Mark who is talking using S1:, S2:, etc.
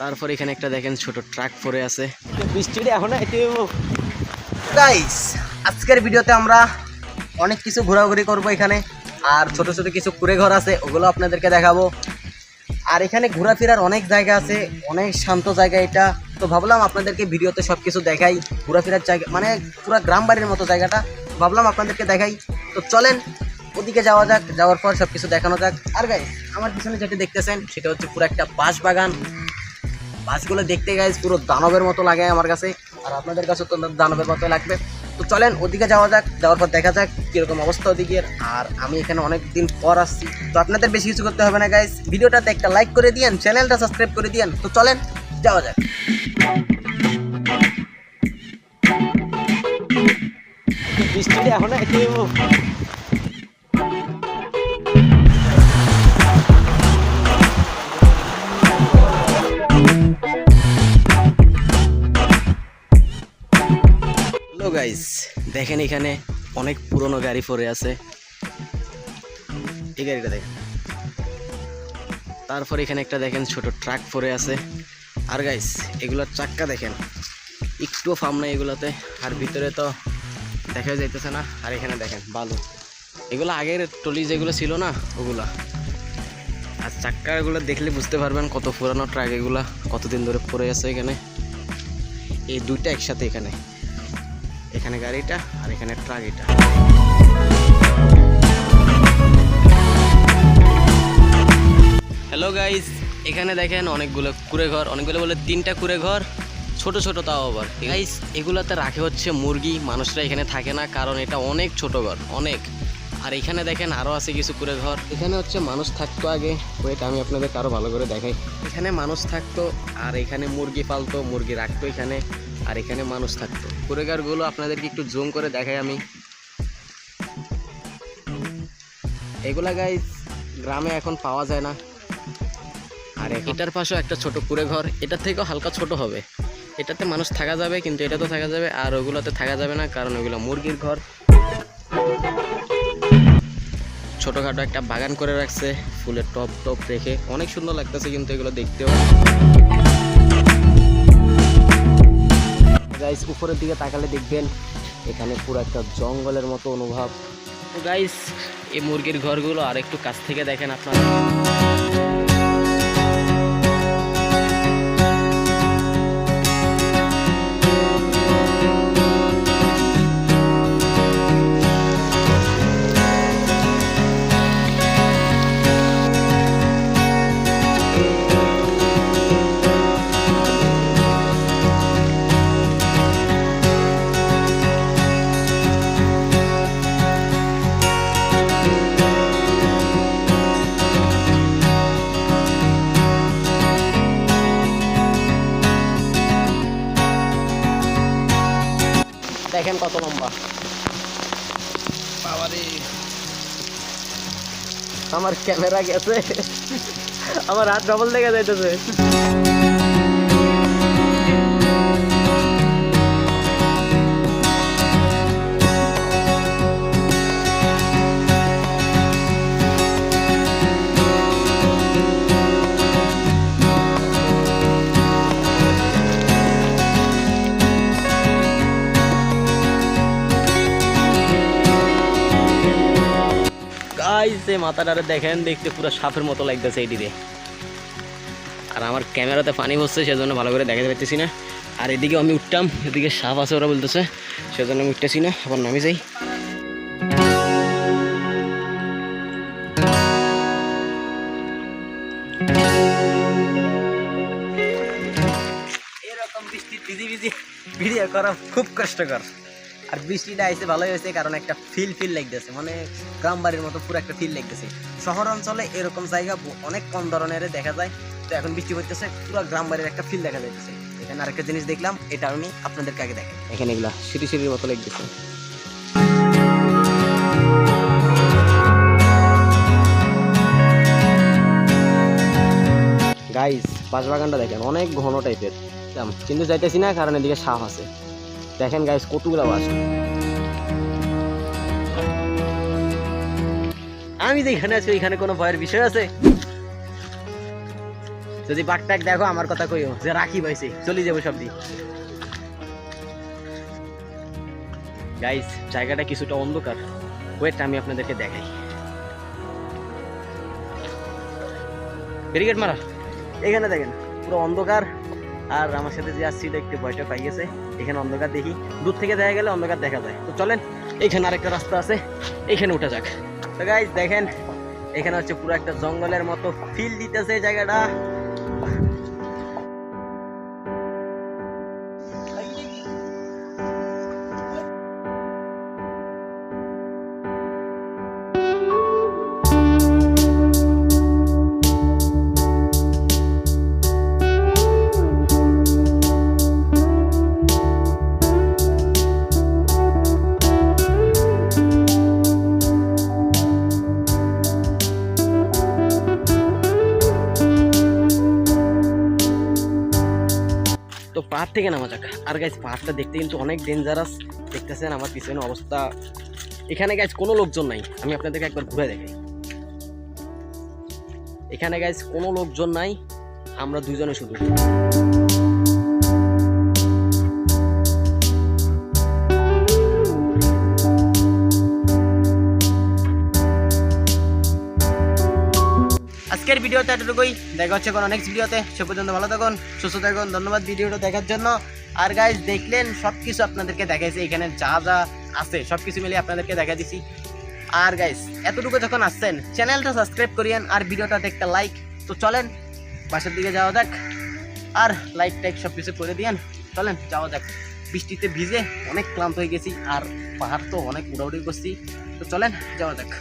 S1: তারপর এখানে একটা দেখেন ছোট ট্রাক পরে আছে।
S2: বৃষ্টিটা এখন গাইস আজকের ভিডিওতে আমরা অনেক কিছু ঘোরাঘুরি করব এখানে আর ছোট ছোট কিছু কুড়ে ঘর আছে ওগুলো আপনাদেরকে দেখাবো। আর এখানে ঘোরাফেরার অনেক জায়গা আছে অনেক শান্ত জায়গা এটা। তো ভাবলাম আপনাদেরকে ভিডিওতে সব কিছু দেখাই ঘোরাফেরার জায়গা মানে পুরো গ্রাম বাড়ির মতো জায়গাটা। ভাবলাম আপনাদেরকে দেখাই। তো চলেন ওদিকে যাওয়া যাক যাওয়ার পর সব কিছু দেখানো যাক। আর গাইস আমার পিছনে যেটা দেখতেছেন সেটা হচ্ছে পুরো একটা বাঁশ বাগান বাসগুলো দেখতে গাইজ পুরো দানবের মতো লাগে আমার কাছে। আর আপনাদের কাছে তো দানবের মতো লাগবে। তো চলেন, ওদিকে যাওয়া যাক, যাওয়ার পর দেখা যাক কীরকম অবস্থা ওদিকের আর আমি এখানে অনেক দিন পর আসছি। তো আপনাদের বেশি কিছু করতে হবে না গাইজ ভিডিওটাতে একটা লাইক করে দিয়েন চ্যানেলটা সাবস্ক্রাইব করে দিয়েন। তো চলেন, যাওয়া যাক। বৃষ্টিটা এখন
S1: গাইস দেখেন এখানে অনেক পুরনো গাড়ি পড়ে আছে। এই গাড়িটা দেখেন। তারপর এখানে একটা দেখেন ছোট ট্রাক পড়ে আছে। আর গাইস এগুলোর চাক্কা দেখেন। একটুও ফার্ম নাই এগুলোতে, আর ভিতরে তো দেখা যাইতেছে না। আর এখানে দেখেন, বালু। এগুলো আগের টলি যেগুলো ছিল না, ওগুলা। আর চাক্কাগুলো দেখলে বুঝতে পারবেন কত পুরানো ট্রাক এগুলা, কতদিন ধরে পড়ে আছে এখানে। এই দুইটা একসাথে এখানে। এখানে গাড়িটা আর এখানে ট্রাক এটা হ্যালো গাইস এখানে দেখেন অনেকগুলো কুড়ে ঘর অনেকগুলো বলে তিনটা কুড়ে ঘর ছোট ছোট তাও আবার। গাইস এগুলাতে রাখে হচ্ছে মুরগি, মানুষরা এখানে থাকে না কারণ এটা অনেক ছোট ঘর, অনেক। আর এখানে দেখেন আরও আছে কিছু কুড়ে ঘর এখানে হচ্ছে মানুষ থাকতো আগে ওয়েট আমি আপনাদের আরও ভালো করে দেখাই। এখানে মানুষ থাকতো আর এখানে মুরগি পালতো, মুরগি রাখতো এখানে। আর এখানে মানুষ থাকতো। কুড়েঘরগুলো আপনাদেরকে একটু জুম করে দেখাই আমি। এগুলা গাইস গ্রামে এখন পাওয়া যায় না। আর এটার পাশেও একটা ছোট কুড়ে ঘর এটার থেকেও হালকা ছোট হবে। এটাতে মানুষ থাকা যাবে, কিন্তু এটাতে থাকা যাবে, আর ওগুলোতে থাকা যাবে না, কারণ ওগুলো মুরগির ঘর। ছোটোখাটো একটা বাগান করে রাখছে, ফুলের টপ টপ রেখে। অনেক সুন্দর লাগতেছে কিন্তু এগুলো দেখতেও। গাইস উপরের দিকে তাকালে দেখবেন এখানে পুরো একটা জঙ্গলের মতো অনুভব। গাইস এই মুরগির ঘরগুলো আর একটু কাছ থেকে দেখেন আপনারা। দেখেন কত লম্বা। আমার ক্যামেরা গেছে। আমার হাত ডবল দেখা যাইতেছে। গাইস এই মাথাটারে দেখেন, দেখতে পুরো সাপের মতো লাগতেছে এইটিতে আর আমার ক্যামেরাতে পানি বসছে, সেজন্য ভালো করে দেখাতে পারতেছি না। আর এদিকে আমি উঠতাম, এদিকে সাপ আছে ওরা বলতেছে, সেজন্য আমি উঠতেছি না, আবার নামি যাই।
S2: এরকম বৃষ্টি, ভিজি ভিজি ভিডিও করা খুব কষ্টকর। আর বৃষ্টিটা আইসে ভালোই হয়েছে, কারণ একটা ফিল ফিল লাগতেছে। মানে গ্রাম বাড়ির মতো পুরো একটা ফিল লাগতেছে। শহর অঞ্চলে এরকম জায়গা অনেক কম ধরনের দেখা যায়। তো এখন বৃষ্টি হইতেছে পুরো গ্রাম বাড়ির একটা ফিল দেখা যাইতেছে। এখানে আরেকটা জিনিস দেখলাম, এটা আমি আপনাদেরকে আগে দেখাই।
S1: এখানে এগুলা সিঁড়ি সিঁড়ির মতো লাগতেছে। গাইস বাঁশবাগানটা দেখেন, অনেক ঘন টাইপের কিন্তু যাইতেছি না, কারণ এদিকে সাপ আছে। দেখেন গাইস কতগুলো বাস।
S2: আমি যেখানে আছি এখানে কোনো ভয়ের বিষয় আছে? যদি বাঘটাক দেখো, আমার কথা কইও, যে রাখি পাইছে, চলে যাব সব গাইস জায়গাটা কিছুটা অন্ধকার। ওয়েট আমি আপনাদেরকে দেখাই। ব্যারিকেড মারা। এখানে দেখেন, পুরো অন্ধকার আর আমার সাথে যে আসছিল একটু ভয়টা পাই গেছে এখানে অন্ধকার দেখি। দূর থেকে দেখা গেলে অন্ধকার দেখা যায়। তো চলেন, এখানে আরেকটা রাস্তা আছে, এখানে উঠা যাক। তো গাইজ দেখেন, এখানে হচ্ছে পুরো একটা জঙ্গলের মতো ফিল দিতেছে জায়গাটা। পাহাড় থেকে নামা যাক। আর গাইজ পাহাড়টা দেখতে কিন্তু অনেক ডেঞ্জারাস দেখতেছেন আমার পিছনে অবস্থা। এখানে গাইজ কোনো লোকজন নাই। আমি আপনাদেরকে একবার ঘুরে দেখি এখানে গাইজ কোনো লোকজন নাই। আমরা দুজনে শুধু। আজকের ভিডিওতে এতটুকুই। দেখা হচ্ছে কোনো নেক্সট ভিডিওতে। সে পর্যন্ত ভালো থাকুন, সুস্থ থাকুন, ধন্যবাদ ভিডিওটা দেখার জন্য। আর গাইজ দেখলেন সব কিছু আপনাদেরকে দেখাইছি। এখানে যা যা আছে সব কিছু মিলিয়ে আপনাদেরকে দেখা দিছি। আর গাইজ এতটুকু যখন আসছেন চ্যানেলটা সাবস্ক্রাইব করিয়েন আর ভিডিওটা একটা লাইক তো চলেন, বাসার দিকে যাওয়া যাক। আর লাইক টাইক সব কিছু করে দিয়েন। চলেন, যাওয়া যাক। বৃষ্টিতে ভিজে অনেক ক্লান্ত হয়ে গেছি আর পাহাড় তো অনেক উড়াউড়ি করছি। তো চলেন, যাওয়া যাক।